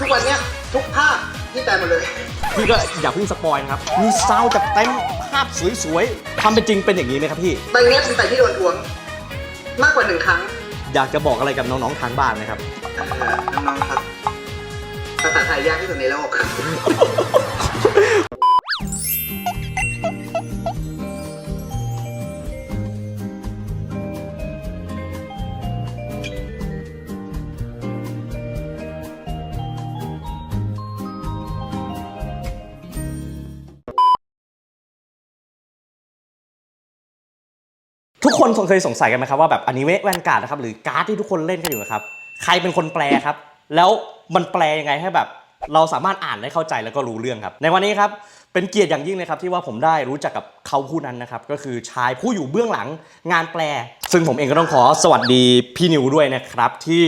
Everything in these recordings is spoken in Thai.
ทุกวันเนี้ยทุกภาคที่แปลหมดเลย พี่ก็อย่าเพิ่งสปอยนะครับ มีซาวด์จากเต็มภาพสวยๆความเป็นจริงเป็นอย่างนี้ไหมครับพี่ ใบเนี้ยเป็นใบที่โดนทวง มากกว่าหนึ่งครั้งอยากจะบอกอะไรกับน้องๆทางบ้านไหมครับ เอ่อน้องๆครับ ภาษาไทยยากที่สุดในโลก ทุกคนเคยสงสัยกันไหมครับว่าแบบอนิเมะแวนการ์ดนะครับหรือการ์ดที่ทุกคนเล่นกันอยู่นะครับใครเป็นคนแปลครับ แล้วมันแปลยังไงให้แบบ เราสามารถอ่านได้เข้าใจแล้วก็รู้เรื่องครับ ในวันนี้ครับเป็นเกียรติอย่างยิ่งเลยครับที่ว่าผมได้รู้จักกับเขาผู้นั้นนะครับก็คือชายผู้อยู่เบื้องหลังงานแปล ซึ่งผมเองก็ต้องขอสวัสดีพี่นิวด้วยนะครับที่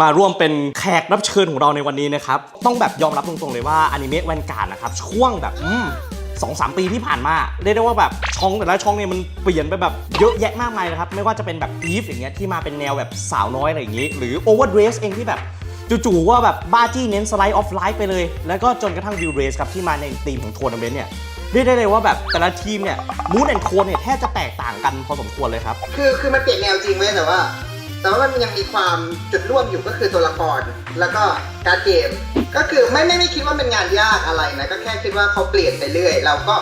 มาร่วมเป็นแขกรับเชิญของเราในวันนี้นะครับต้องแบบยอมรับตรงๆเลยว่าอนิเมะแวนการ์ดนะครับช่วงแบบอืม สองสามปีที่ผ่านมา เรียกได้ว่าแบบช่องแต่ละช่องเนี่ยมันเปลี่ยนไปแบบเยอะแยะมากมายนะครับ ไม่ว่าจะเป็นแบบอีฟอย่างเงี้ยที่มาเป็นแนวแบบสาวน้อยอะไรอย่างงี้ หรือ Overdress เองที่แบบจู่ๆว่าแบบบ้าจี้เน้นสไลด์ออฟไลฟ์ไปเลย แล้วก็จนกระทั่งวิวเรสครับที่มาในธีมของทัวร์นาเมนต์เนี่ยเรียกได้เลยว่าแบบแต่ละทีมเนี่ยมูดแอนโคนเนี่ยแทบจะแตกต่างกันพอสมควรเลยครับ คือคือมันเปลี่ยนแนวจริงเว้ยแต่ว่า แต่ว่ามันยังมีความจุดร่วมอยู่ก็คือตัวละคร แล้วก็การดเกม ก็คือไม่ไม่ไม่คิดว่าเป็นงานยากอะไรนะก็แค่คิดว่าเขาเปลี่ยนไปเรื่อย เราก็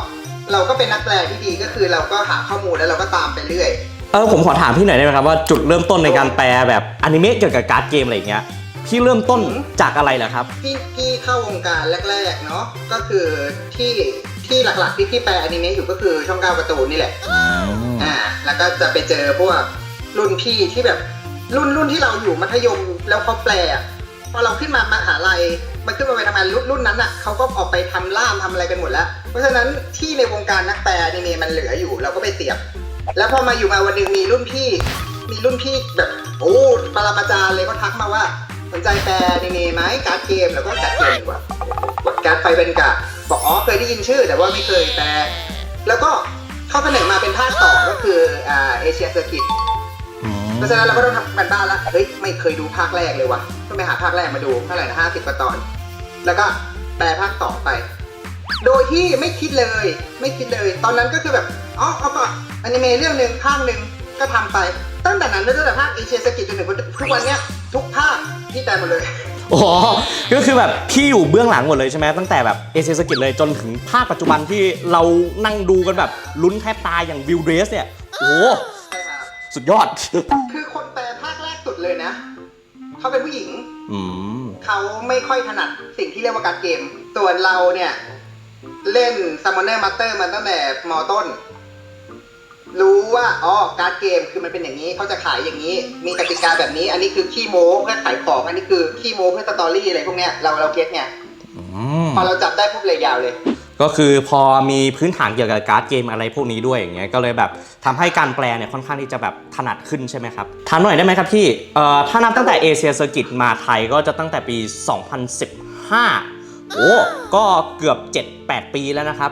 เราก็เป็นนักแปลที่ดีก็คือเราก็หาข้อมูลแล้วเราก็ตามไปเรื่อยเออผมขอถามพี่หน่อยได้ไหมครับว่าจุดเริ่มต้นในการแปลแบบอนิเมะเกี่ยวกับการ์ดเกมอะไรอย่างเงี้ยพี่เริ่มต้นจากอะไรเหรอครับพี่พี่เข้าวงการแรกๆเนาะก็คือที่ที่หลักๆที่พี่แปลอนิเมะอยู่ก็คือช่องเก้าการ์ตูนนี่แหละอ่าแล้วก็จะไปเจอพวกรุ่นพี่ที่แบบ รุ่นรุ่นที่เราอยู่มัธยมแล้วเขาแปลอะพอเราขึ้นมามหาลัยมันขึ้นมาไปทำงานรุ่นรุ่นนั้นอะเขาก็ออกไปทำล่ามทำอะไรกันหมดแล้ว เพราะฉะนั้นที่ในวงการนักแปลนิเมมันเหลืออยู่เราก็ไปเสียบ แล้วพอมาอยู่มาวันหนึ่งมีรุ่นพี่ มีรุ่นพี่แบบโอ้ปรมาจารย์เลยก็ทักมาว่า สนใจแปลนิเมไหมการ์ดเกมแล้วก็การ์ดเกมดีกว่ากดการ์ดไฟเป็นกะบอกอ๋อเคยได้ยินชื่อ แต่ว่าไม่เคยแปลแล้วก็เขาเสนอมาเป็นภาคต่อก็คืออ่าเอเชียเซอร์กิต เพราะฉะนั้นเราก็ต้องทำกันบ้านละเฮ้ยไม่เคยดูภาคแรกเลยว่ะต้องไปหาภาคแรกมาดูเท่าไหร่นะห้าสิบกว่าตอน แล้วก็แปลภาคต่อไป โดยที่ไม่คิดเลย ไม่คิดเลย ตอนนั้นก็คือแบบอ๋อเอาก่อนอนิเมะเรื่องหนึ่งภาคหนึ่งก็ทำไป ตั้งแต่นั้นตั้งแต่ภาคเอเชียเซกิตจนถึงทุกวันเนี้ยทุกภาคที่แปลหมดเลยโอ๋อก็คือแบบพี่อยู่เบื้องหลังหมดเลยใช่ไหมตั้งแต่แบบเอเชียสกิจเลยจนถึงภาคปัจจุบันที่เรานั่งดูกันแบบลุ้นแทบตายอย่างวิวเดรสเนี่ยโอ้ สุดยอด คือคนแปลภาคแรกสุดเลยนะ เขาเป็นผู้หญิง อืม เขาไม่ค่อยถนัดสิ่งที่เรียกว่าการดเกม ส่วนเราเนี่ย เล่น Summoner Master มาตั้งแต่มอต้น รู้ว่าอ๋อการดเกมคือมันเป็นอย่างนี้เขาจะขายอย่างนี้ มีกติกาแบบนี้ อันนี้คือขี้โม้เพื่อขายของ อันนี้คือขี้โม้เพื่อสตอรี่อะไรพวกเนี้ยเราเราเก็ตไงอืมพอเราจับได้ปุ๊บเลยยาวเลย ก็คือพอมีพื้นฐานเกี่ยวกับการ์ดเกมอะไรพวกนี้ด้วยอย่างเงี้ยก็เลยแบบทำให้การแปลเนี่ยค่อนข้างที่จะแบบถนัดขึ้นใช่ไหมครับถามหน่อยได้ไหมครับพี่เอ่อถ้านับตั้งแต่เอเชียเซอร์กิตมาไทยก็จะตั้งแต่ปี 2015 โอ้ก็เกือบ 7-8 ปีแล้วนะครับ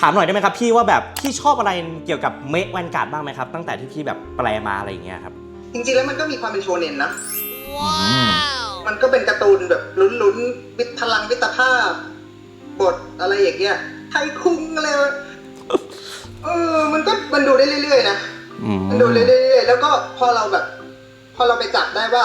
ถามหน่อยได้ไหมครับพี่ว่าแบบพี่ชอบอะไรเกี่ยวกับเมกแวนการ์ดบ้างไหมครับ ตั้งแต่ที่พี่แบบแปลมาอะไรอย่างเงี้ยครับจริงๆแล้วมันก็มีความเป็นโชเน็นนะมันก็เป็นการ์ตูนแบบลุ้นๆวิทย์พลังวิตรภาพ บทอะไรอย่างเงี้ยไทยคุงอะไรวะเออมันก็มันดูได้เรื่อยๆนะอืมมันดูเรื่อยๆแล้วก็พอเราแบบ พอเราไปจับได้ว่า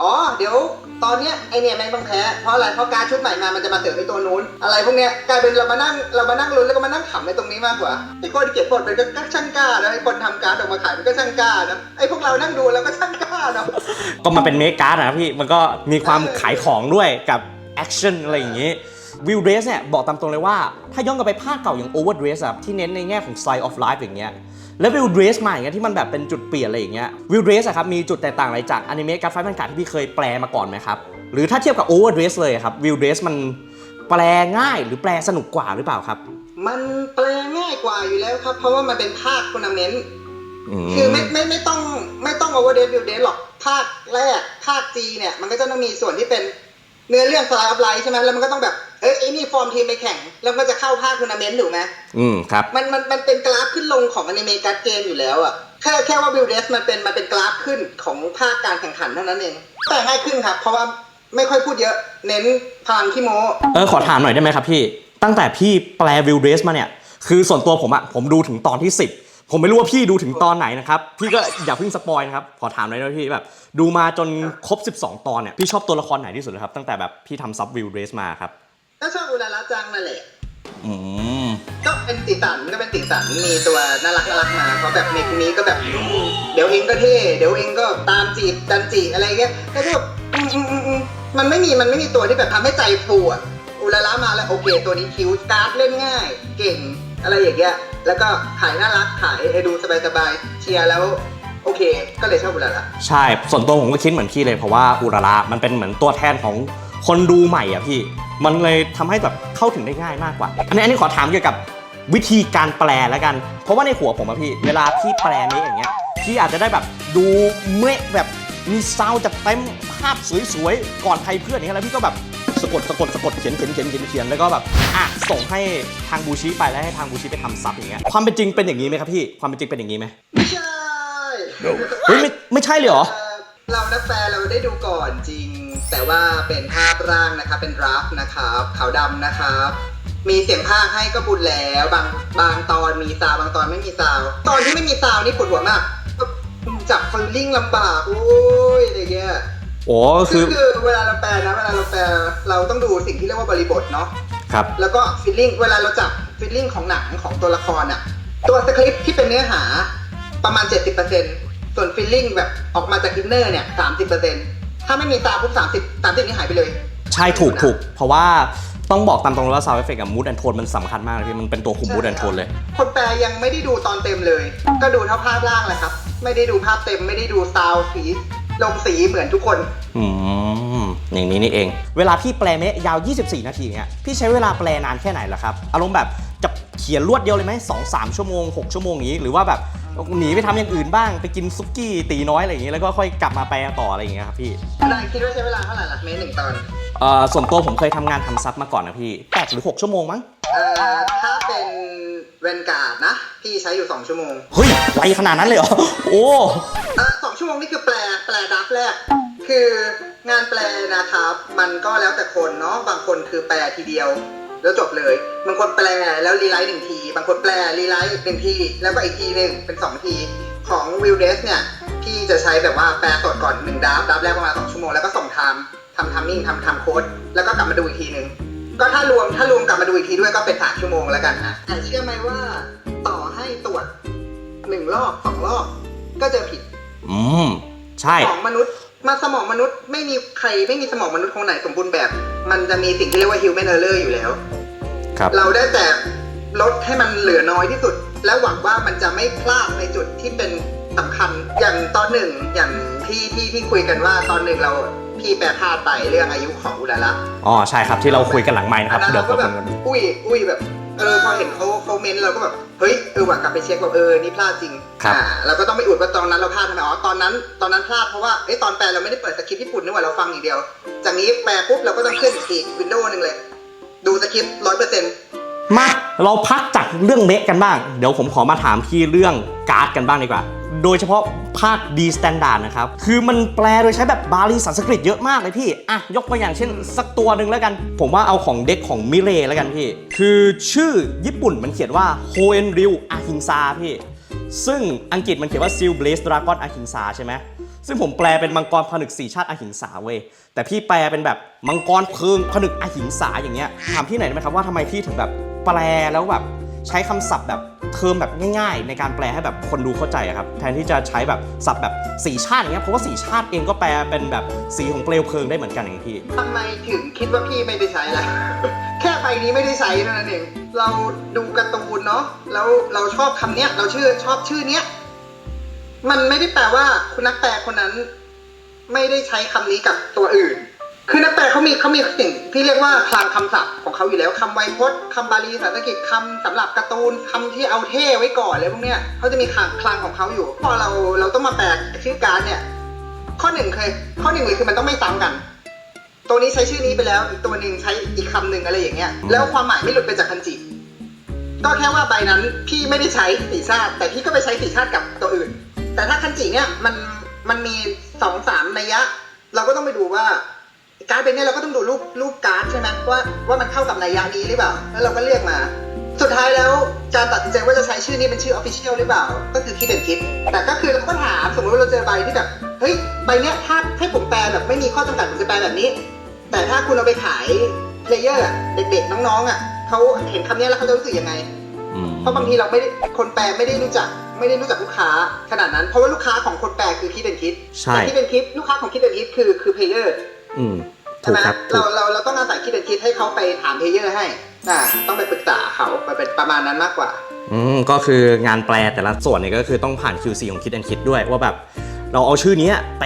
อ๋อ เดี๋ยวตอนเนี้ยไอเนี่ยแม่งต้องแพ้เพราะอะไรเพราะการดชุดใหม่มามันจะมาเสริมในตัวนู้น อะไรพวกเนี้ยกลายเป็นเรามานั่งเรามานั่งลุ้นแล้วก็มานั่งขำในตรงนี้มากกว่าไอคนที่เขียนบทมันก็ช่างกล้านะไอคนทำการดออกมาขายมันก็ช่างกล้านะไอพวกเรานั่งดูแล้วก็ช่างกล้าเนาะ ก็มันเป็นเมกการ์ดนะพี่ มันก็มีความขายของด้วยกับแอคชั่นอะไรอย่างงี้ วิวเดรสเนี่ยบอกตามตรงเลยว่า ถ้าย้อนกลับไปภาคเก่าอย่าง Overdress อะที่เน้นในแง่ของ Side of Life อย่างเงี้ยแล้ววิวเดรสใหม่อย่างเงี้ยที่มันแบบเป็นจุดเปลี่ยนอะไรอย่างเงี้ยวิวเดรสอะครับมีจุดแตกต่างอะไรจากอนิเมะการ์ดไฟมันการ์ดที่พี่เคยแปลมาก่อนไหมครับหรือถ้าเทียบกับ Overdress เลยอะครับวิวเดรสมันแปลง่ายหรือแปลสนุกกว่าหรือเปล่าครับ มันแปลง่ายกว่าอยู่แล้วครับ เพราะว่ามันเป็นภาคทัวร์นาเมนต์คือไม่ไม่ไม่ต้องไม่ต้องโอเวอร์เดบิวเดหรอกภาคแรกภาคจีเนี่ย มันก็จะต้องมีส่วนที่เป็นเนื้อเรื่องสไลด์ออฟไลท์ใช่ไหมแล้วมันก็ต้องแบบเอ้ยไอ้นี่ฟอร์มทีมไปแข่ง แล้วมันก็จะเข้าภาคทัวร์นาเมนต์ถูกไหมอืมครับ มันมันมันเป็นกราฟขึ้นลงของอนิเมะการ์ดเกมอยู่แล้วอะแค่แค่ว่าบิลเดสมันเป็นมันเป็นกราฟขึ้นของภาคการแข่งขันเท่านั้นเองแต่ง่ายขึ้นครับ เพราะว่าไม่ค่อยพูดเยอะ เน้นพลังขี้โม้เออขอถามหน่อยได้ไหมครับพี่ ตั้งแต่พี่แปลวิวเดรสมาเนี่ย คือส่วนตัวผมอะผมดูถึงตอนที่ 10 ผมไม่รู้ว่าพี่ดูถึงตอนไหนนะครับ พี่ก็อย่าเพิ่งสปอยนะครับ ขอถามหน่อยนะพี่แบบ ดูมาจนครบ 12 ตอนเนี่ย พี่ชอบตัวละครไหนที่สุดเลยครับ ตั้งแต่แบบพี่ทำซับวิวเดรสมาครับ ก็ชอบอุลาละจังนั่นแหละอืมก็เป็นสีสันก็เป็นสีสันมีตัวน่ารักน่ารักมาเพราะแบบในนี้ก็แบบอืมเดี๋ยวเองก็เท่เดี๋ยวเองก็ตามจีบดันจีอะไรเงี้ยก็แบบอืมอืมอืมอืมมันไม่มีมันไม่มีตัวที่แบบทำให้ใจฟูอะอุลาละมาแล้วโอเค ตัวนี้คิวการ์ดเล่นง่าย เก่งอะไรอย่างเงี้ยแล้วก็ขายน่ารักขายให้ดูสบายๆเชียร์แล้ว โอเค ก็เลยชอบอุลาละ ใช่ ส่วนตัวผมก็คิดเหมือนพี่เลยเพราะว่าอุระระมันเป็นเหมือนตัวแทนของ คนดูใหม่อะพี่ มันเลยทำให้แบบเข้าถึงได้ง่ายมากกว่า อันนี้อันนี้ขอถามเกี่ยวกับวิธีการแปลแล้วกัน เพราะว่าในหัวผมอะพี่ เวลาพี่แปลเมะอย่างเงี้ย พี่อาจจะได้แบบดูเมะแบบมีซาวด์จัดเต็มภาพสวยๆ ก่อนใครเพื่อนอย่างเงี้ยแล้วพี่ก็แบบสะกดสะกดสะกดเขียนเขียนเขียนเขียนเขียนแล้วก็แบบอะส่งให้ทางบูชิไปแล้วให้ทางบูชิไปทำซับอย่างเงี้ย ความเป็นจริงเป็นอย่างนี้ไหมครับพี่ ความเป็นจริงเป็นอย่างนี้ไหมไม่ใช่ เฮ้ยไม่ไม่ใช่เลยเหรอเอ่อเรานักแฟร์เราได้ดูก่อนจริง แต่ว่าเป็นภาพร่างนะครับเป็นดราฟต์นะครับขาวดำนะครับ มีเสียงภาคให้ก็บุญแล้วบางบางตอนมีซาวด์บางตอนไม่มีซาวด์ตอนที่ไม่มีซาวด์นี่ปวดหัวมากจับคอลลิ่งลำบากโอ้ยอะไรเงี้ยโอ้ก็คืคืออคือเวลาเราแปลนะเวลาเราแปลเราต้องดูสิ่งที่เรียกว่าบริบทเนาะครับแล้วก็ฟิลลิ่งเวลาเราจับฟิลลิ่งของหนังของตัวละครอะตัวสคริปต์ที่เป็นเนื้อหาประมาณ 70%ส่วนฟิลลิ่งแบบออกมาจากอินเนอร์เนี่ย30% ถ้าไม่มีตาปุ๊บ30 30นี่หายไปเลย ใช่ถูกถูกเพราะว่าต้องบอกตามตรงเลยว่าซาวเอฟเฟกกับมูดแอนโทนมันสำคัญมากเลยพี่มันเป็นตัวคุมมูดแอนโทนเลย คนแปลยังไม่ได้ดูตอนเต็มเลย ก็ดูเท่าภาพล่างแหละครับ ไม่ได้ดูภาพเต็มไม่ได้ดูซาวด์สีลงสีเหมือนทุกคน อืมอย่างนี้นี่เอง เวลาพี่แปลเมะยาว 24 นาทีเนี่ยพี่ใช้เวลาแปลนานแค่ไหนล่ะครับ อารมณ์แบบจะเขียนรวดเดียวเลยไหมสองสามชั่วโมง 6 ชั่วโมงอย่างนี้ หรือว่าแบบ หนีไปทำอย่างอื่นบ้างไปกินซุกี้ตีน้อยอะไรอย่างนี้แล้วก็ค่อยกลับมาแปลต่ออะไรอย่างเงี้ยครับพี่นายคิดว่าใช้เวลาเท่าไหร่ล่ะเมตรหนึ่งตอนเอ่อส่วนตัวผมเคยทำงานทำซับมาก่อนนะพี่แปดหรือ6ชั่วโมงมั้งเอ่อถ้าเป็นเวนการ์ดนะพี่ใช้อยู่ 2 ชั่วโมงเฮ้ยไวขนาดนั้นเลยเหรอโอ้เออสองชั่วโมงนี่คือแปลแปลดับแรก คืองานแปลนะครับ มันก็แล้วแต่คนเนาะบางคนคือแปลทีเดียว แล้วจบเลยบางคนแปลแล้วรีไลท์หนึ่งที บางคนแปลรีไลท์หนึ่งที แล้วก็อีกทีหนึ่งเป็นสองที ของวิวเดสเนี่ยพี่จะใช้แบบว่าแปลสดก่อนหนึ่งดับดับแรกประมาณสองชั่วโมงแล้วก็ส่งไทม์ทำทัมมิ่งทำทำโค้ดแล้วก็กลับมาดูอีกทีหนึ่งก็ถ้ารวมถ้ารวมกลับมาดูอีกทีด้วยก็เป็นสามชั่วโมงแล้วกันนะแต่เชื่อไหมว่าต่อให้ตรวจหนึ่งรอบสองรอบก็เจอผิด อืม ใช่สมองมนุษย์ มาสมองมนุษย์ไม่มีใครไม่มีสมองมนุษย์คนไหนสมบูรณ์แบบ มันจะมีสิ่งที่เรียกว่า human error อยู่แล้ว ครับ เราได้แต่ลดให้มันเหลือน้อยที่สุด และหวังว่ามันจะไม่พลาดในจุดที่เป็นสำคัญอย่างตอนหนึ่งอย่างที่ที่ที่คุยกันว่าตอนหนึ่งเราพี่แปรพลาดไปเรื่องอายุของอุลาละอ๋อ ใช่ครับที่เราคุยกันหลังไม้นะครับอันนั้นเดี๋ยวเราก็เผื่อแบคบนกันอุ้ยอุ้ยแบบ เออพอเห็นเขาเขาเมนต์เราก็แบบเฮ้ยเออว่ะกลับไปเช็คว่าเออนี่พลาดจริงครับ อ่าเราก็ต้องไปอุดว่าตอนนั้นเราพลาดทำไมอ๋อตอนนั้นตอนนั้นพลาดเพราะว่าเอ้ยตอนแปลเราไม่ได้เปิดสคริปต์ญี่ปุ่นนี่หว่าเราฟังอย่างเดียว จากนี้แปลปุ๊บเราก็ต้องขึ้นอีกวินโดว์หนึ่งเลย ดูสคริปต์ร้อยเปอร์เซ็นต์ มาเราพักจากเรื่องเมะกันบ้าง เดี๋ยวผมขอมาถามที่เรื่องการ์ดกันบ้างดีกว่า โดยเฉพาะภาค D Standard นะครับ คือมันแปลโดยใช้แบบบาลีสันสกฤตเยอะมากเลยพี่ อะ ยกตัวอย่างเช่น สักตัวหนึ่งแล้วกัน ผมว่าเอาของเด็กของมิเรแล้วกันพี่ คือชื่อญี่ปุ่นมันเขียนว่าโฮเอนริวอาฮิงซาพี่ ซึ่งอังกฤษมันเขียนว่า Seal Blaze Dragon อาฮิงซาใช่ไหมซึ่งผมแปลเป็นมังกรผนึกสี่ชาติอหิงสาเว้ยแต่พี่แปลเป็นแบบมังกรเพลิงผนึกอหิงสาอย่างเงี้ยถามพี่หน่อยได้ไหมครับว่าทำไมพี่ถึงแบบ แปลแล้วแบบใช้คำศัพท์แบบเทอมแบบง่ายๆ ในการแปลให้แบบคนดูเข้าใจอะครับ แทนที่จะใช้แบบศัพท์แบบสีชาติอย่างเงี้ยเพราะว่าสีชาติเองก็แปลเป็นแบบสีของเปลวเพลิงได้เหมือนกันอย่างพี่ทำไมถึงคิดว่าพี่ไม่ได้ใช้ล่ะแค่ใบนี้ไม่ได้ใช้เท่านั้นเองเราดูการ์ตูนเนาะแล้วเราชอบคำเนี้ย เราชื่อชอบชื่อเนี้ยมันไม่ได้แปลว่าคุณนักแปลคนนั้น ไม่ได้ใช้คำนี้กับตัวอื่น คือนักแปลเขามีเขามีสิ่งที่เรียกว่าคลังคำศัพท์ของเขาอยู่แล้วคำไวยพจน์คำบาลีสันสกฤตคำสำหรับการ์ตูนคำที่เอาเท่ไว้ก่อนอะไรพวกเนี้ยเขาจะมีคลังคลังของเขาอยู่ พอเราเราต้องมาแปลชื่อการดเนี่ย ข้อหนึ่งเคือข้อหนึ่งเลยคือมันต้องไม่ซ้ำกัน ตัวนี้ใช้ชื่อนี้ไปแล้วอีกตัวหนึ่งใช้อีกคำหนึ่งอะไรอย่างเงี้ย แล้วความหมายไม่หลุดไปจากคันจิก็แค่ว่าใบนั้นพี่ไม่ได้ใช้สีชาติ แต่พี่ก็ไปใช้สีชาติกับตัวอื่น แต่ถ้าคันจิเนี่ยมันมันมีสองสามนัยยะ เราก็ต้องไปดูว่า การ์ดเป็นเนี่ยเราก็ต้องดูรูปรูปการ์ดใช่ไหมว่าว่ามันเข้ากับนัยยะนี้หรือเปล่า แล้วเราก็เลือกมา สุดท้ายแล้วจะตัดสินใจว่าจะใช้ชื่อนี้เป็นชื่อออฟฟิเชียลหรือเปล่า ก็คือคิดเป็นคิด แต่ก็คือเราก็ถามสมมติว่าเราเจอใบที่แบบเฮ้ยใบเนี้ยถ้าให้ผมแปลแบบไม่มีข้อจำกัดผมจะแปลแบบนี้ แต่ถ้าคุณเอาไปขายเพลเยอร์เด็กๆน้องๆอะเขาเห็นคำเนี้ยแล้วเขาจะรู้สึกยังไงอืมเพราะบางทีเราไม่ได้คนแปลไม่ได้รู้จักไม่ได้รู้จักลูกค้าขนาดนั้น เพราะว่าลูกค้าของคนแปลคือคิดเป็นคิดใช่แต่ที่เป็นคิดลูกค้าของคิดเป็นคิดคือคือเพลเยอร์อืม ถูใช่กไหมครับถูเรากเราเราต้องอาศัยคิดเป็นคิดให้เขาไปถามเพลเยอร์ให้อ่าต้องไปปรึกษาเขาไปเป็นประมาณนั้นมากกว่า อืมก็คืองานแปลแต่ละส่วนเนี่ยก็คือต้องผ่าน QC ของคิดแอนคิดด้วยว่าแบบเราเอาชื่อเนี้ยไป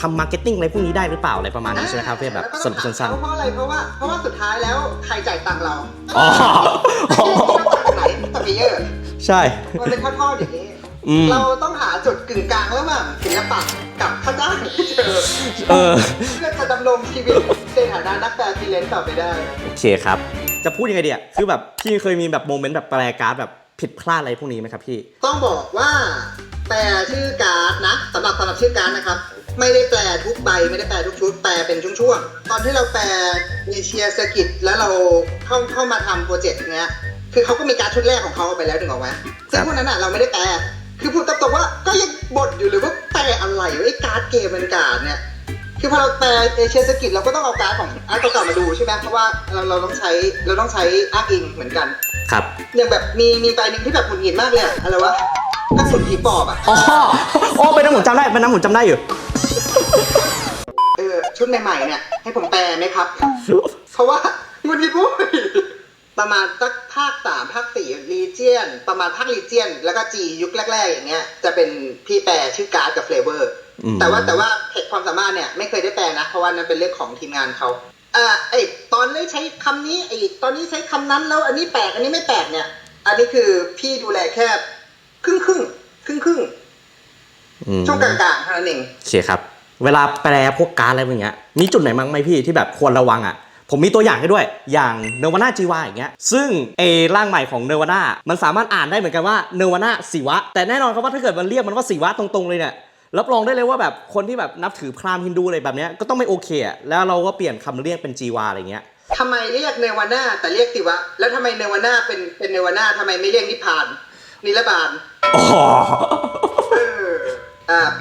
ทำมาร์เก็ตติ้งอะไรพวกนี้ได้หรือเปล่าอะไรประมาณนี้ใช่ไหมครับเพื่อแบบล้วก็สต้อรุงปถามสั้นเขาเพราะอะไรเพราะว่าเพราะว่าสุดท้ายแล้วใครจ่ายตังค์เราอ๋อไม่ได้จ่ายตังค์ไหนแต่เพลเยอร์ๆใช่มันเป็นทอดๆอย่างนี้ อืม เราต้องหาจุดกึ่งกลางระหว่างศิลปะกับค่าจ้างที่เจอเออ เพื่อจะดำรงชีวิตในฐานะนักแปลฟรีแลนซ์ต่อไปได้ โอเคครับ จะพูดยังไงดีอะคือแบบพี่เคยมีแบบโมเมนต์แบบแปลการ์ดแบบผิดพลาดอะไรพวกนี้ไหมครับพี่ ต้องบอกว่าแปลชื่อการ์ดนะสำหรับสำหรับชื่อการ์ดนะครับ ไม่ได้แปลทุกใบไม่ได้แปลทุกชุดแปลเป็นช่วงๆตอนที่เราแปลเนเชียสกิตแล้วเราเข้าเข้ามาทำโปรเจกต์เนี้ยคือเขาก็มีการ์ดชุดแรกของเขาไปแล้วถึงออกไหมซึ่งพวกนั้นอะเราไม่ได้แปล คือพูดตรงๆว่าก็ยังบ่นอยู่เลยว่าแปลอะไรวะไอ้การ์ดเกมมันการ์ดเนี่ย คือพอเราแปลเอเชียสกิตเราก็ต้องเอาการ์ดของอาร์ตเก่าๆมาดูใช่ไหมเพราะว่าเราเราต้องใช้เราต้องใช้อ้างอิงเหมือนกัน ครับ อย่างแบบมีมีใบหนึ่งที่แบบหงุดหงิดมากเลยอะอะไรวะกระสุนผีปอบอะอ๋อโอ้เป็นน้ำผมจำได้เป็นน้ำผมจำได้อยู่ เออชุดใหม่ๆเนี่ยให้ผมแปลไหมครับ เพราะว่าหงุดหงิดปุ๊บ ประมาณสักภาคสามภาคสี่ลีเจียน ประมาณภาคลีเจียน แล้วก็จียุคแรก ๆ อย่างเงี้ย จะเป็นพี่แปลชื่อการ์ดกับเฟลเวอร์อืมแต่ว่าแต่ว่าเทคความสามารถเนี่ยไม่เคยได้แปลนะ เพราะว่านั้นเป็นเรื่องของทีมงานเขาอ่าไอตอนนี้ใช้คำนี้ไอตอนนี้ใช้คำนั้นแล้วอันนี้แปลกอันนี้ไม่แปลกเนี่ย อันนี้คือพี่ดูแลแค่ครึ่งครึ่งครึ่งครึ่งอืมๆช่วงกลางๆเท่านั้นเองโอเคครับ เวลาแปลพวกการ์ดอะไรพวกเนี้ยมีจุดไหนมั้งไหมพี่ที่แบบควรระวังอะ ผมมีตัวอย่างให้ด้วย อย่างเนวาน่าจีวาอย่างเงี้ย ซึ่งเอร่างใหม่ของเนวาน่ามันสามารถอ่านได้เหมือนกันว่าเนวาน่าศิวะ แต่แน่นอนครับว่าถ้าเกิดมันเรียกมันว่าศิวะตรงๆเลยเนี่ย รับรองได้เลยว่าแบบคนที่แบบนับถือพราหมณ์ฮินดูอะไรแบบเนี้ยก็ต้องไม่โอเคอะแล้วเราก็เปลี่ยนคำเรียกเป็นจีวาอะไรเงี้ย ทำไมเรียกเนวาน่าแต่เรียกสิวะ แล้วทำไมเนวาน่าเป็นเป็นเนวาน่าทำไมไม่เรียกนิพพาน นิรบาลอ๋อเอออ่า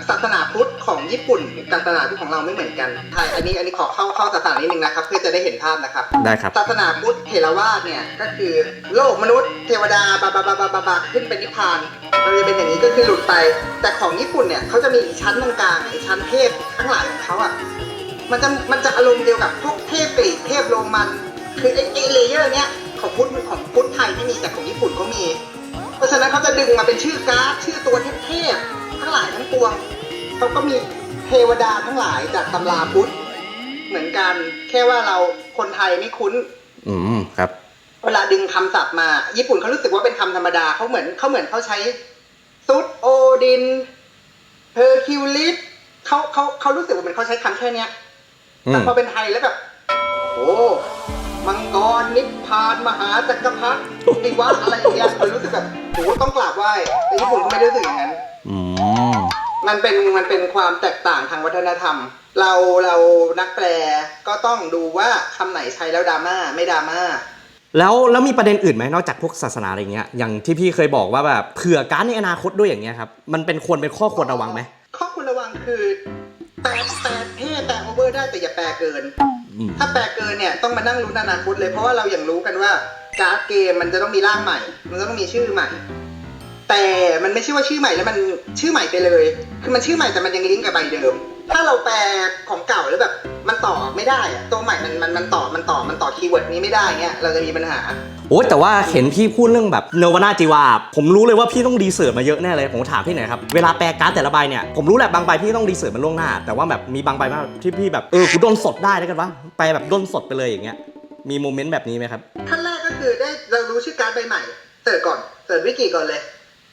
ศาสนาพุทธของญี่ปุ่นกับศาสนาพุทธของเราไม่เหมือนกันใช่อันนี้อันนี้ขอเข้าเข้าศาสนานิดนึงนะครับ เพื่อจะได้เห็นภาพนะครับ ได้ครับ ศาสนาพุทธเทรวาสเนี่ยก็คือโลกมนุษย์เทวดาบาบาบาบาบาบาขึ้นเป็นนิพพานเราจะเป็นอย่างนี้ก็คือหลุดไป แต่ของญี่ปุ่นเนี่ยเขาจะมีอีกชั้นตรงกลางไอ้ชั้นเทพทั้งหลายของเขาอะมันจะมันจะอารมณ์เดียวกับพวกเทพกรีกเทพโรมันคือไอ้ไอ้เลเยอร์เนี้ยของพุทธของพุทธไทยไม่มีแต่ของญี่ปุ่นเขามี เพราะฉะนั้นเขาจะดึงมาเป็นชื่อการ์ดชื่อตัวเทพๆ ทั้งหลายทั้งปวงเขาก็มีเทวดาทั้งหลายจากตำราพุทธเหมือนกัน แค่ว่าเราคนไทยไม่คุ้น อืมครับ เวลาดึงคำศัพท์มา ญี่ปุ่นเขารู้สึกว่าเป็นคำธรรมดาเขาเหมือนเขาเหมือนเขาใช้ซุดโอดินเฮอร์คิวลิสเขาเขาเขารู้สึกว่าเหมือนเขาใช้คำแค่เนี้ยอืแต่มพอเป็นไทยแล้วแบบ โอ้ มังกรนิพพานมหาจักรพรรดินิวะอะไรอย่างเงี้ยมันรู้สึกแบบโหต้องกราบไหว้แต่ญี่ปุ่นเขาไม่ได้รู้สึกอย่างนั้นอืมมันเป็นมันเป็นความแตกต่างทางวัฒนธรรม เราเรานักแปลก็ต้องดูว่าคำไหนใช้แล้วดราม่าไม่ดราม่าแล้วแล้วมีประเด็นอื่นไหมนอกจากพวกศาสนาอะไรเงี้ยอย่างที่พี่เคยบอกว่าแบบเผื่อการดในอนาคตด้วยอย่างเงี้ยครับมันเป็นควรเป็นข้อควรระวังไหมข้อควรระวังคือแปลแปลเท่แปลโอเวอร์ได้แต่อย่าแปลเกินอืม ถ้าแปลเกินเนี่ยต้องมานั่งรู้นอนาคตเลยเพราะว่าเราอย่างรู้กันว่าการ์ดเกมมันจะต้องมีร่างใหม่ มันจะต้องมีชื่อใหม่ แต่มันไม่ใช่ว่าชื่อใหม่แล้วมันชื่อใหม่ไปเลย คือมันชื่อใหม่แต่มันยังลิงก์กับใบเดิม ถ้าเราแปลของเก่าแล้วแบบมันต่อไม่ได้อะตัวใหม่มันมันมันต่อมันต่อมันต่อคีย์เวิร์ดนี้ไม่ได้เงี้ยเราจะมีปัญหา โอ้แต่ว่าเห็นพี่พูดเรื่องแบบเนวาน่าจีวาผมรู้เลยว่าพี่ต้องดีเสิร์ชมาเยอะแน่เลยผมถามพี่หน่อยครับเวลาแปลการ์ดแต่ละใบเนี่ยผมรู้แหละบางใบพี่ต้องดีเสิร์ชมาล่วงหน้า แต่ว่าแบบมีบางใบมากที่พี่แบบเออกูโดนสดได้แล้วกันวะแปลแบบโดนสดไปเลยอย่างเงี้ยมีโมเมนต์แบบนี้ไหมครับขั้นแรกก็คือได้เรารู้ชื่อการ์ดใบใหม่เสิร์ชก่อนเสิร์ชวิกิก่อนเลย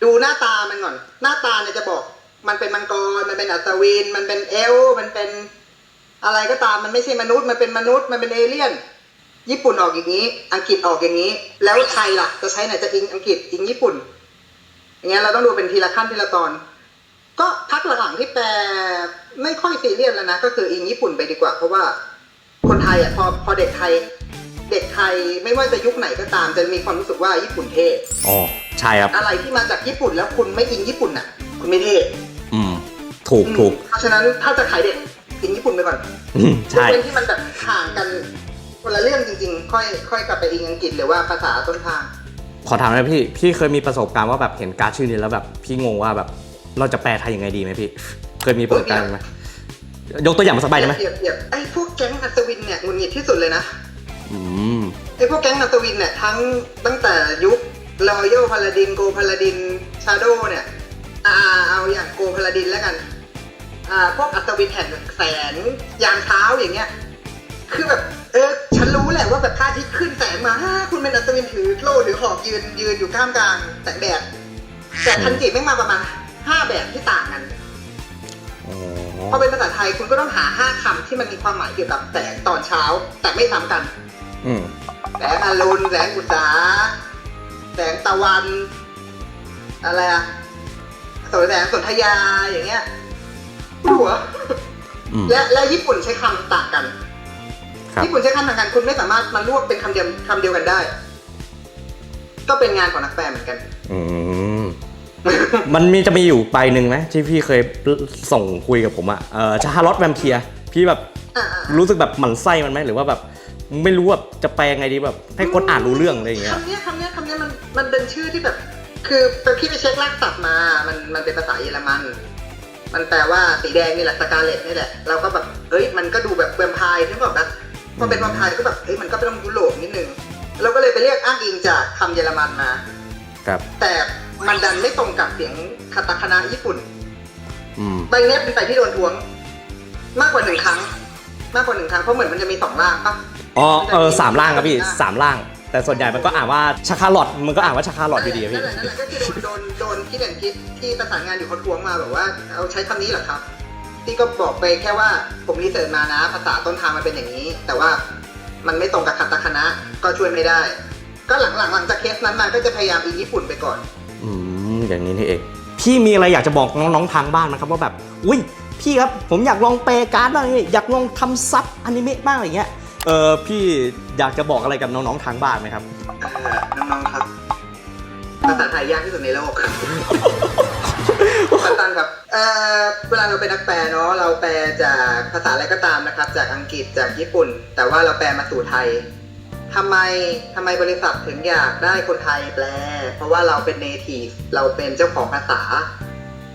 ดูหน้าตามันก่อน หน้าตาเนี่ยจะบอก มันเป็นมังกร มันเป็นอัศวิน มันเป็นเอลฟ์มันเป็นอะไรก็ตาม มันไม่ใช่มนุษย์ มันเป็นมนุษย์ มันเป็นเอเลี่ยน ญี่ปุ่นออกอย่างนี้ อังกฤษออกอย่างนี้ แล้วไทยล่ะ จะใช้ไหนจะอิงอังกฤษอิงญี่ปุ่น อย่างเงี้ยเราต้องดูเป็นทีละขั้นทีละตอน ก็พักหลังๆที่แปลไม่ค่อยซีเรียสแล้วนะ ก็คืออิงญี่ปุ่นไปดีกว่า เพราะว่าคนไทยอะพอพอเด็กไทย เด็กไทยไม่ว่าจะยุคไหนก็ตาม จะมีความรู้สึกว่าญี่ปุ่นเท่อ๋อใช่ครับ อะไรที่มาจากญี่ปุ่นแล้วคุณไม่อินญี่ปุ่นอะ คุณไม่เท่อืม ถูกถูกเพราะฉะนั้นถ้าจะขายเด็กอินญี่ปุ่นไปก่อนอืมใช่ยกเป็นที่มันแบบห่างกันคนละเรื่องจริงๆ ค่อยค่อยกลับไปอิงอังกฤษหรือว่าภาษาต้นทาง ขอถามหน่อยพี่ พี่เคยมีประสบการณ์ว่าแบบเห็นการ์ดชื่อนี้แล้วแบบพี่งงว่าแบบเราจะแปลไทยยังไงดีไหมพี่ เคยมีประสบการณ์ไหมยกตัวอย่างมาสักใบได้ไหมเปรียบเทียบไอ้พวกแก๊งอัศวินเนี่ยหงุดหงิดที่สุดเลยนะอืมไอ้พวกแก๊งอัศวินเนี่ยทั้งตั้งแต่ยุครอยัลพาลาดินโกพาลาดินชาโดเนี่ย อ่าเอาอย่างโกพาลาดินแล้วกันอ่า พวกอัศวินแห่งแสงยามเช้าอย่างเงี้ย คือแบบเออฉันรู้แหละว่าแบบพระอาทิตย์ขึ้นแสงมาฮ่าคุณเป็นอัศวินถือโล่ถือหอกยืนยืนอยู่ท่ามกลางแสงแดดแต่ทันจิไม่งมาประมาณห้าแบบที่ต่างกันอ๋อพอเป็นภาษาไทยคุณก็ต้องหาห้าคำที่มันมีความหมายเกี่ยวกับแสงตอนเช้า แต่ไม่ซ้ำกันอืมแสงอรุณแสงอุตสาแสงตะวัน อะไรอะสวนแสงสนธยาอย่างเงี้ย หัว อืม และและญี่ปุ่นใช้คำต่างกัน ครับ ญี่ปุ่นใช้คำต่างกัน คุณไม่สามารถมารวบเป็นคำเดียวคำเดียวกันได้ ก็เป็นงานของนักแปลเหมือนกัน อืมมันมีจะมีอยู่ใบหนึ่งไหมที่พี่เคยส่งคุยกับผมอะเออชาร์ลอตแวมเพียร์พี่แบบอ่าๆ รู้สึกแบบหมั่นไส้มันไหมหรือว่าแบบไม่รู้แบบจะแปลไงดีแบบให้คนอ่านรู้เรื่องอะไรอย่างเงี้ย คำเนี้ยคำเนี้ยคำเนี้ยมันมันเป็นชื่อที่แบบ คือพี่ไปเช็ครากศัพท์มา มันมันเป็นภาษาเยอรมัน มันแปลว่าสีแดงนี่แหละสกาเลตนี่แหละ เราก็แบบเฮ้ยมันก็ดูแบบแวมไพร์ที่บอกนะพอเป็นแวมไพร์ก็แบบเฮ้ยมันก็เป็นยุโรปนิดนึงเราก็เลยไปเรียกอ้างอิงจากคำเยอรมันมา ครับ แต่มันดันไม่ตรงกับเสียงคาตาคานะญี่ปุ่นอืมใบเนี้ยเป็นใบที่โดนทวง มากกว่าหนึ่งครั้ง มากกว่าหนึ่งครั้งเพราะเหมือนมันจะมีสองล่างปะอ๋อเออสามล่างครับพี่สามล่าง แต่ส่วนใหญ่มันก็อ่านว่าชาคาลอตมันก็อ่านว่าชาคาลอตอยู่ดีอะพี่ นั่นแหละนั่นแหละก็คือโดนโดนโดนที่เด่นคิดที่ประสานงานอยู่เขาทวงมาแบบว่าเอาใช้คำนี้เหรอครับที่ก็บอกไปแค่ว่าผมรีเสิร์ชมานะ ภาษาต้นทางมันเป็นอย่างนี้ แต่ว่ามันไม่ตรงกับคาตาคานะก็ช่วยไม่ได้ ก็หลังหลังหลังจากเคสนั้นมาก็จะพยายามอินญี่ปุ่นไปก่อน อืมอย่างนี้นี่เอง พี่มีอะไรอยากจะบอกน้องๆทางบ้านไหมครับว่าแบบ อุ้ยพี่ครับผมอยากลองแปลการ์ดบ้างนี่อยากลองทำซับอนิเมะบ้างอะไรเงี้ย เออพี่อยากจะบอกอะไรกับน้องๆทางบ้านไหมครับ เอ่อน้องๆครับ ภาษาไทยยากที่สุดในโลกสั้นๆครับเอ่อเวลาเราเป็นนักแปลเนาะ เราแปลจากภาษาอะไรก็ตามนะครับ จากอังกฤษ จากญี่ปุ่น แต่ว่าเราแปลมาสู่ไทยทำไมทำไมบริษัทถึงอยากได้คนไทยแปล เพราะว่าเราเป็นเนทีฟเราเป็นเจ้าของภาษา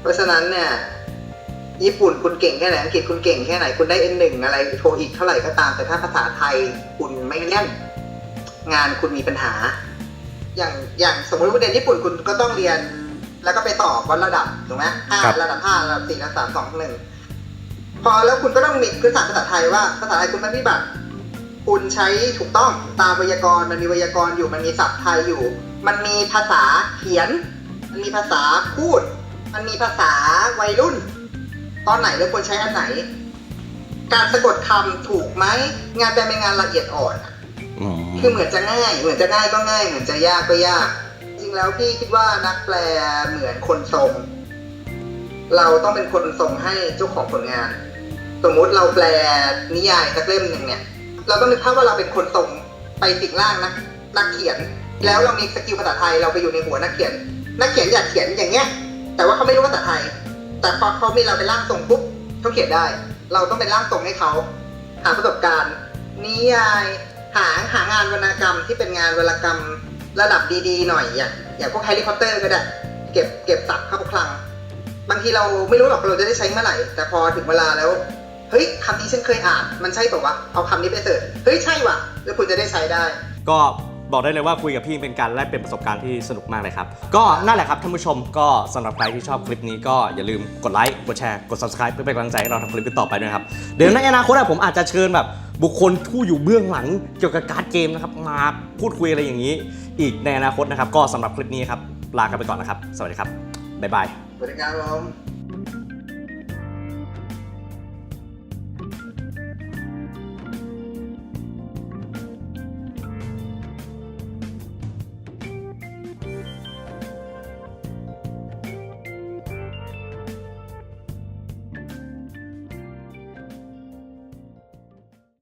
เพราะฉะนั้นเนี่ย ญี่ปุ่นคุณเก่งแค่ไหนอังกฤษคุณเก่งแค่ไหนคุณได้ N1 อะไรโทรอีกเท่าไหร่ก็ตาม แต่ถ้าภาษาไทยคุณไม่แน่น งานคุณมีปัญหา อย่างอย่างสมมติว่าเรียนญี่ปุ่นคุณก็ต้องเรียน แล้วก็ไปต่อวัดระดับถูกไหมห้าครับระดับห้าระดับสี่ระดับสามสองหนึ่งพอแล้วคุณก็ต้องมีพื้นฐานภาษาไทยว่าภาษาไทยคุณไม่พิบัติ คุณใช้ถูกต้องตามไวยากรณ์มันมีไวยากรณ์อยู่มันมีศัพท์ไทยอยู่ มันมีภาษาเขียน มันมีภาษาพูด มันมีภาษาวัยรุ่น ตอนไหนเราควรใช้อันไหน การสะกดคำถูกไหมงานแปลเป็นงานละเอียดอ่อนอืมคือเหมือนจะง่าย เหมือนจะง่ายก็ง่าย เหมือนจะยากก็ยาก จริงแล้วพี่คิดว่านักแปลเหมือนคนทรงเราต้องเป็นคนส่งให้เจ้าของผลงาน สมมุติเราแปลนิยายสักเล่มหนึ่งเนี่ย เราต้องนึกภาพว่าเราเป็นคนส่งไปสิ่งล่างนะนักเขียน แล้วเรามีสกิลภาษาไทยเราไปอยู่ในหัวนักเขียน นักเขียนอยากเขียนอย่างเงี้ย แต่ว่าเขาไม่รู้ภาษาไทย แต่พอเขามีเราเป็นร่างทรงปุ๊บเขาเขียนได้ เราต้องเป็นร่างทรงให้เขาหาประสบการณ์นิยายหาหางานวรรณกรรมที่เป็นงานวรรณกรรมระดับดีๆหน่อยอย่างอย่างพวกแฮร์รี่พอตเตอร์ก็ได้เก็บเก็บศัพท์เข้าคลัง บางทีเราไม่รู้หรอกเราจะได้ใช้เมื่อไหร่ แต่พอถึงเวลาแล้วเฮ้ยคำนี้ฉันเคยอ่านมันใช่ป่าวะเอาคำนี้ไปเสิร์ชเฮ้ยใช่ว่ะแล้วคุณจะได้ใช้ได้ ก็ บอกได้เลยว่าคุยกับพี่เป็นการแลกเปลี่ยนประสบการณ์ที่สนุกมากเลยครับ ก็นั่นแหละครับท่านผู้ชมก็สำหรับใครที่ชอบคลิปนี้ก็อย่าลืมกดไลค์กดแชร์กด subscribe เพื่อเป็นกำลังใจให้เราทำคลิปต่อไปด้วยนะครับเดี๋ยวในอนาคตผมอาจจะเชิญแบบบุคคลผู้อยู่เบื้องหลังเกี่ยวกับการ์ดเกมนะครับมาพูดคุยอะไรอย่างนี้ อีกในอนาคตนะครับ ก็สำหรับคลิปนี้ครับลากันไปก่อนนะครับ สวัสดีครับบ๊ายบายสวัสดีครับผม